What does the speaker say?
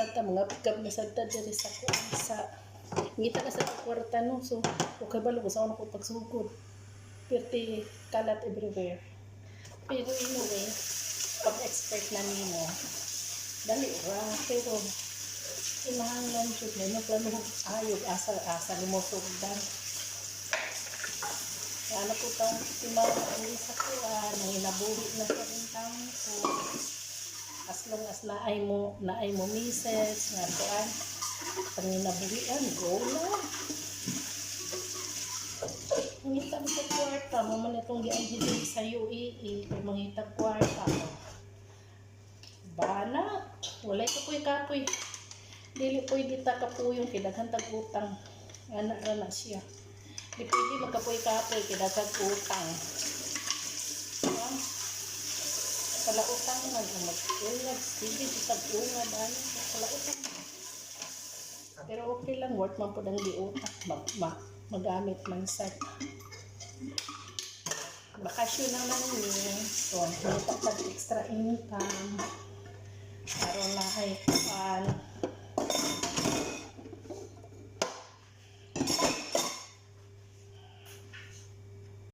sad ta mga pick up na sad ta sa kuan sa ngita ka sa kwarta no? So okay ba lugo sa ako pagsugod. Perti kalat everywhere. Pero anyway pag expert na nimo dali ra pero kinahanglan jud na no? Plano ayog asa asa mo sugdan ano po taong timaw ang isa ko ah, nang inabuhi na sa rin taong ko as long as naay mo naay mo mises nga kuan panginabuhian go na. Mangita mo sa kwarta mo man itong gianjili sa UAE kay mangita kwarta mo. Bana walay kapoy kapoy dili po'y dita kapuyong kidaghan tag utang ana ra na siya. Di pwede magkapoy kapoy kidaghan utang Kala utang man ang mag-ungad. Hindi di tag-ungad. Ano? Kala utang. Pero okay lang. Worth man po ng diutak. Mag, ma, magamit man sa bakasyon naman ni. So, pag extra income. Karoon na.